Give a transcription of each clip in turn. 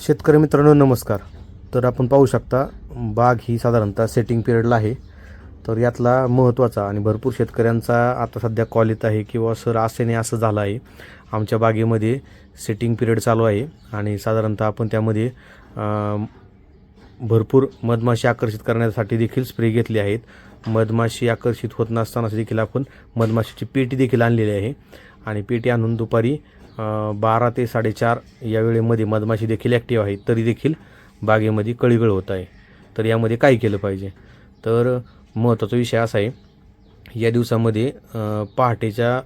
शेतकरी मित्रांनो नमस्कार. तर आपण पाहू शकता बाग ही साधारणतः सेटिंग पिरियडला आहे. तर यातला महत्त्वाचा आणि भरपूर शेतकऱ्यांचा आता सध्या कॉल येत आहे किंवा सर असे नाही असं झालं आहे. आमच्या बागेमध्ये सेटिंग पिरियड चालू आहे. आणि साधारणतः आपण त्यामध्ये भरपूर मधमाशी आकर्षित करण्यासाठी देखील स्प्रे घेतले आहेत. मधमाशी आकर्षित होत नसताना देखील आपण मधमाशीची पेटी देखील आणलेली आहे. आणि पेटी आणून दुपारी बारा ते साडेचार या वेळेमध्ये मधमाशी देखील ॲक्टिव्ह आहे तरी देखील बागेमध्ये कळीगळ होत आहे. तर यामध्ये काय केलं पाहिजे? तर महत्त्वाचा विषय असा आहे या दिवसामध्ये पहाटेच्या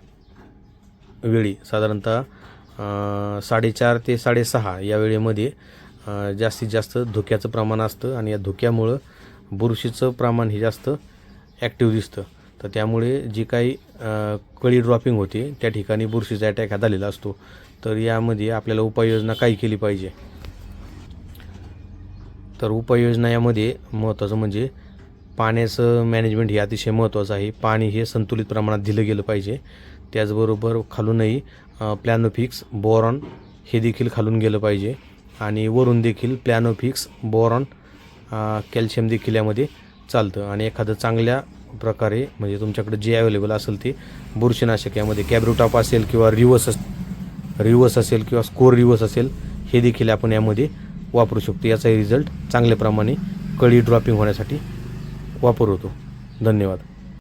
वेळी साधारणतः साडेचार ते साडेसहा या वेळेमध्ये जास्तीत जास्त धुक्याचं प्रमाण असतं आणि या धुक्यामुळं बुरशीचं प्रमाण हे जास्त ॲक्टिव्ह दिसतं. तर त्यामुळे जी काही कळी ड्रॉपिंग होते त्या ठिकाणी बुरशीचा अटॅक हा झालेला असतो. तर यामध्ये आपल्याला उपाययोजना काय केली पाहिजे. तर उपाययोजना यामध्ये महत्त्वाचं म्हणजे पाण्याचं मॅनेजमेंट हे अतिशय महत्त्वाचं आहे. पाणी हे संतुलित प्रमाणात दिलं गेलं पाहिजे. त्याचबरोबर खालूनही प्लॅनोफिक्स बोरॉन हे देखील खालून गेलं पाहिजे. आणि वरून देखील प्लॅनोफिक्स बोरॉन कॅल्शियम देखील यामध्ये चालतं. आणि एखादं चांगल्या प्रकारे म्हणजे तुमच्याकडे जे अवेलेबल असेल ते बुरशीनाशक यामध्ये कॅब्रोटॉप असेल किंवा रिवर्स अस रिवर्स असेल किंवा स्कोर रिवर्स असेल हे देखील आपण यामध्ये वापरू शकतो. याचाही रिझल्ट चांगल्या प्रमाणे कळी ड्रॉपिंग होण्यासाठी वापर होतो धन्यवाद.